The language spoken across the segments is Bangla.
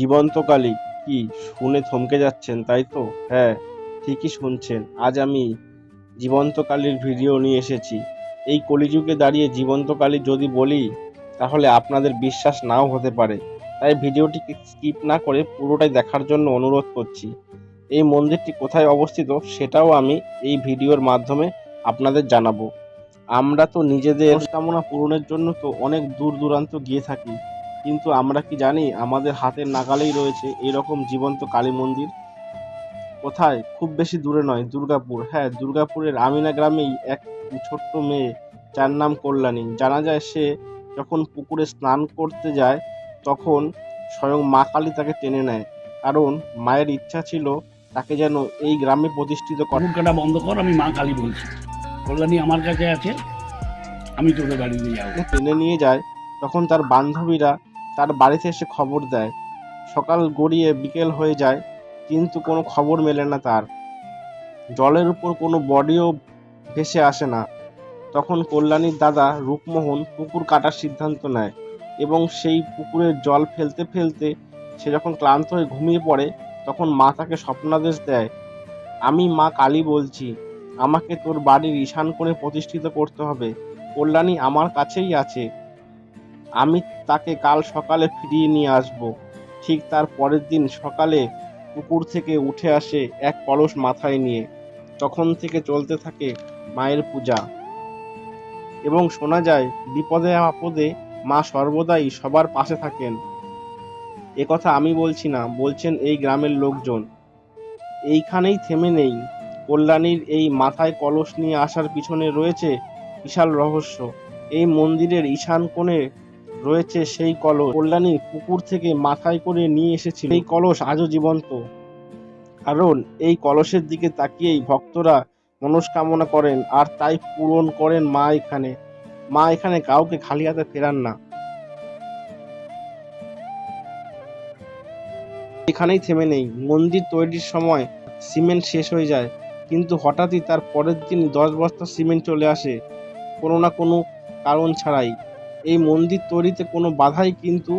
জীবন্ত কালী কি শুনে থমকে যাচ্ছেন, তাই তো? হ্যাঁ ঠিকই শুনছেন। আজ আমি জীবন্ত কালীর ভিডিও নিয়ে এসেছি। এই কলিযুগে দাঁড়িয়ে জীবন্তকালী যদি বলি, তাহলে আপনাদের বিশ্বাস নাও হতে পারে। তাই ভিডিওটিকে স্কিপ না করে পুরোটাই দেখার জন্য অনুরোধ করছি। এই মন্দিরটি কোথায় অবস্থিত সেটাও আমি এই ভিডিওর মাধ্যমে আপনাদের জানাব। আমরা তো নিজেদের কামনা পূরণের জন্য তো অনেক দূর দূরান্ত গিয়ে থাকি। কিন্তু আমরা কি জানি আমাদের হাতের নাগালেই রয়েছে এরকম জীবন্ত কালী মন্দির। কোথায়? খুব বেশি দূরে নয় দুর্গাপুর। হ্যাঁ দুর্গাপুরের আমিনা গ্রামেই এক ছোট্ট মেয়ে যার নাম কল্যাণী। জানা যায় সে যখন পুকুরে স্নান করতে যায় তখন স্বয়ং মা কালী তাকে টেনে নেয়। কারণ মায়ের ইচ্ছা ছিল তাকে যেন এই গ্রামে প্রতিষ্ঠিত করে। বন্ধ কর আমি মা কালী বলছি। কল্যাণী আমার কাছে আছে আমি তোকে বাড়ি নিয়ে যাব। টেনে নিয়ে যায় তখন তার বান্ধবীরা তার বাড়িতে এসে খবর দেয়। সকাল গড়িয়ে বিকেল হয়ে যায়, কিন্তু কোনো খবর মেলে না তার। জলের উপর কোনো বডিও ভেসে আসে না। তখন কল্যাণীর দাদা রূপমোহন পুকুর কাটার সিদ্ধান্ত নেয় এবং সেই পুকুরের জল ফেলতে ফেলতে সে যখন ক্লান্ত হয়ে ঘুমিয়ে পড়ে, তখন মা তাকে স্বপ্নাদেশ দেয়, আমি মা কালী বলছি, আমাকে তোর বাড়ির ঈশান করে প্রতিষ্ঠিত করতে হবে। কল্যাণী আমার কাছেই আছে। আমি তাকে কাল সকালে ফিরিয়ে নিয়ে আসব। ঠিক তার পরের দিন সকালে পুকুর থেকে উঠে আসে এক কলস মাথায় নিয়ে। তখন থেকে চলতে থাকে মায়ের পূজা। এবং শোনা যায়, বিপদে আপদে মা সর্বদাই সবার পাশে থাকেন। একথা আমি বলছি না, বলছেন এই গ্রামের লোকজন। এইখানেই থেমে নেই। কল্যাণীর এই মাথায় কলস নিয়ে আসার পিছনে রয়েছে বিশাল রহস্য। এই মন্দিরের ঈশান কোণে রয়েছে সেই কলস। কল্যাণী পুকুর থেকে মাথায় করে নিয়ে এসেছিল। এই কলস আজও জীবন্ত। কারণ এই কলসের দিকে তাকিয়েই ভক্তরা মনস্কামনা করেন, আর তাই পূরণ করেন মা এখানে। মা এখানে কাউকে খালি হাতে ফেরান না। এখানেই থেমে নেই। মন্দির তৈরির সময় সিমেন্ট শেষ হয়ে যায়। কিন্তু হঠাৎই তার পরের দিন দশ বস্তা সিমেন্ট চলে আসে। কোনো না কোনো কারণ ছাড়াই। এই মন্দির তৈরিতে কোনো বাধাই কিন্তু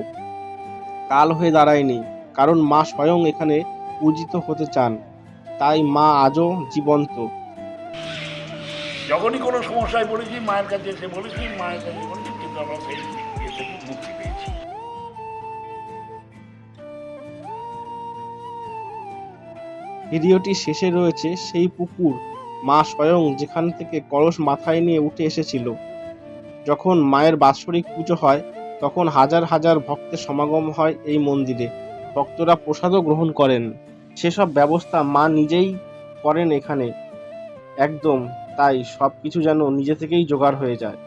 কাল হয়ে দাঁড়ায়নি কারণ মা স্বয়ং এখানে পূজিত হতে চান। তাই মা আজও জীবন্ত। যখনই কোনো সমস্যায় পড়েছি মায়ের কাছে এসে বলেছি মায়ের কাছে বলেছি কিন্তু আমরা সেই থেকে মুক্তি পেয়েছি। ভিডিওটি শেষে রয়েছে সেই পুকুর মা স্বয়ং যেখান থেকে কলস মাথায় নিয়ে উঠে এসেছিল। যখন মায়ের বাৎসরিক পুজো হয়, তখন হাজার হাজার ভক্তের সমাগম হয় এই মন্দিরে। ভক্তরা প্রসাদও গ্রহণ করেন। সেসব ব্যবস্থা মা নিজেই করেন এখানে। একদম, তাই সব কিছু যেন নিজে থেকেই জোগাড় হয়ে যায়।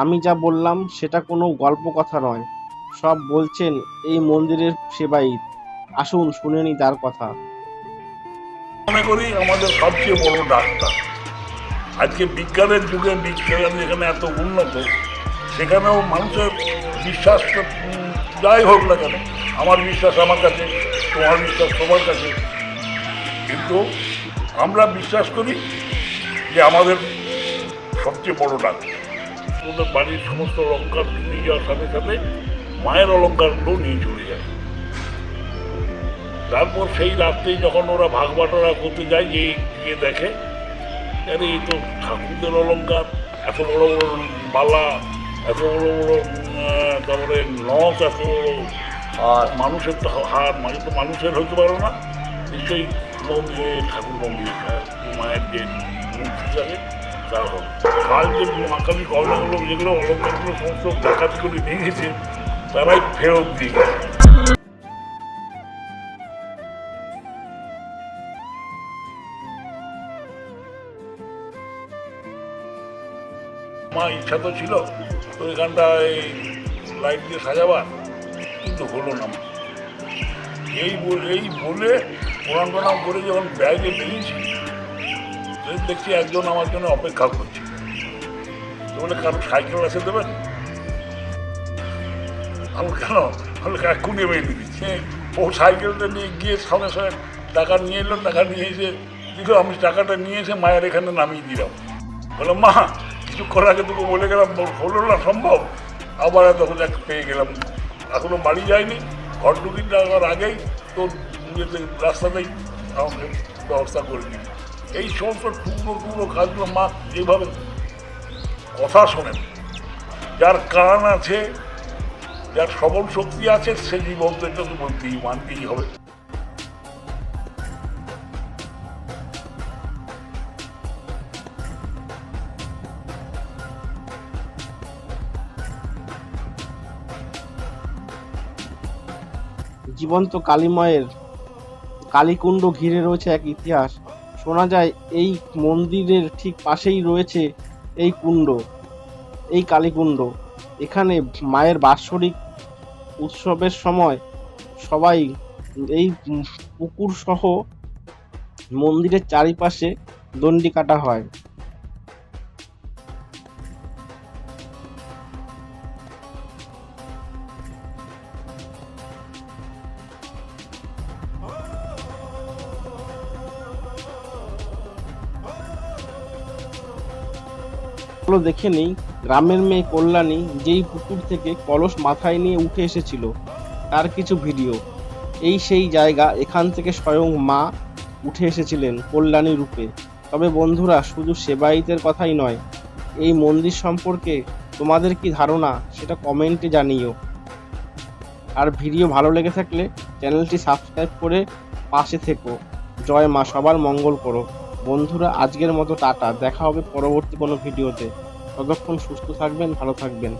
আমি যা বললাম সেটা কোনো গল্প কথা নয়। সব বলছেন এই মন্দিরের সেবায়িত আসুন শুনে নি তার কথা। মনে করি আমাদের সবচেয়ে বড় ডাক্তার। আজকে বিজ্ঞানের যুগে বিজ্ঞান যেখানে এত উন্নত, সেখানেও মানুষের বিশ্বাস যাই হোক না কেন, আমার বিশ্বাস আমার কাছে, তোমার বিশ্বাস তোমার কাছে। কিন্তু আমরা বিশ্বাস করি যে আমাদের সবচেয়ে বড় ডাক আমাদের বাড়ির সমস্ত অলঙ্কার নিয়ে যাওয়ার সাথে সাথে মায়ের অলঙ্কারগুলো নিয়ে চলে যায়। তারপর সেই রাত্রেই যখন ওরা ভাগ বাটোয়ারা করতে যায় যে গিয়ে দেখে, আরে, এই তো ঠাকুরদের অলঙ্কার এত বড় বড় বালা এত বড় বড় তারপরে নখ, এত বড়, আর মানুষের তো হার মানে তো মানুষের হতে পারো না। নিশ্চয়ই মন্দিরে ঠাকুর মন্দিরে, মায়ের যে মূর্তি থাকে হবে কাল যে মাকালি গহনাগুলো যেগুলো অলঙ্কারগুলো সমস্ত ডাকাতি করে নিয়ে গেছে, তারাই ফেরত দিয়ে আমার ইচ্ছা তো ছিল, তো এখানটা এই লাইট দিয়ে সাজাবার, কিন্তু হলো না এই বলে এই বলে প্রণাম প্রণাম করে যখন ব্যাগে বেরিয়েছি দেখছি একজন আমার জন্য অপেক্ষা করছে। তো বলে কারও সাইকেল আছে দেবেন? আমি কেন বলে এক্ষুনি এমনি দিচ্ছি ও সাইকেলটা নিয়ে গিয়ে সঙ্গে সঙ্গে টাকা নিয়ে এলো, টাকা নিয়ে এসে দিল, আমি টাকাটা নিয়ে এসে মায়ের এখানে নামিয়ে দিলাম। বললাম, মা কিছুক্ষণ আগে তোকে বলে গেলাম হলো না সম্ভব? আবার তখন এক পেয়ে গেলাম। এখনও বাড়ি যায়নি ঘর ঢুকিন, যাওয়ার আগেই তোর রাস্তাতেই আমাকে ব্যবস্থা করে দিই এই সমস্ত টুকরো টুকরো কাজগুলো মা যেভাবে কথা শোনেন, যার কান আছে, যার সবল শক্তি আছে, সে জীবন তো বলতেই মানতেই হবে। জীবন্ত কালীময়ের কালীকুণ্ড ঘিরে রয়েছে এক ইতিহাস। শোনা যায়, এই মন্দিরের ঠিক পাশেই রয়েছে এই কুণ্ড, এই কালীকুণ্ড এখানে মায়ের বাৎসরিক উৎসবের সময় সবাই এই পুকুর সহ মন্দিরের চারিপাশে দণ্ডি কাটা হয়। চলো দেখে নেই। গ্রামের মেয়ে কল্যাণী যেই পুকুর থেকে কলস মাথায় নিয়ে উঠে এসেছিল, তার কিছু ভিডিও। এই সেই জায়গা এখান থেকে স্বয়ং মা উঠে এসেছিলেন কল্যাণী রূপে। তবে বন্ধুরা, শুধু সেবায়িতের কথাই নয়, এই মন্দির সম্পর্কে তোমাদের কি ধারণা সেটা কমেন্টে জানিও। আর ভিডিও ভালো লেগে থাকলে চ্যানেলটি সাবস্ক্রাইব করে পাশে থেকো। জয় মা, সবার মঙ্গল করো। বন্ধুরা আজকের মতো টাটা। দেখা হবে পরবর্তী কোনো ভিডিওতে। ততক্ষণ সুস্থ থাকবেন ভালো থাকবেন।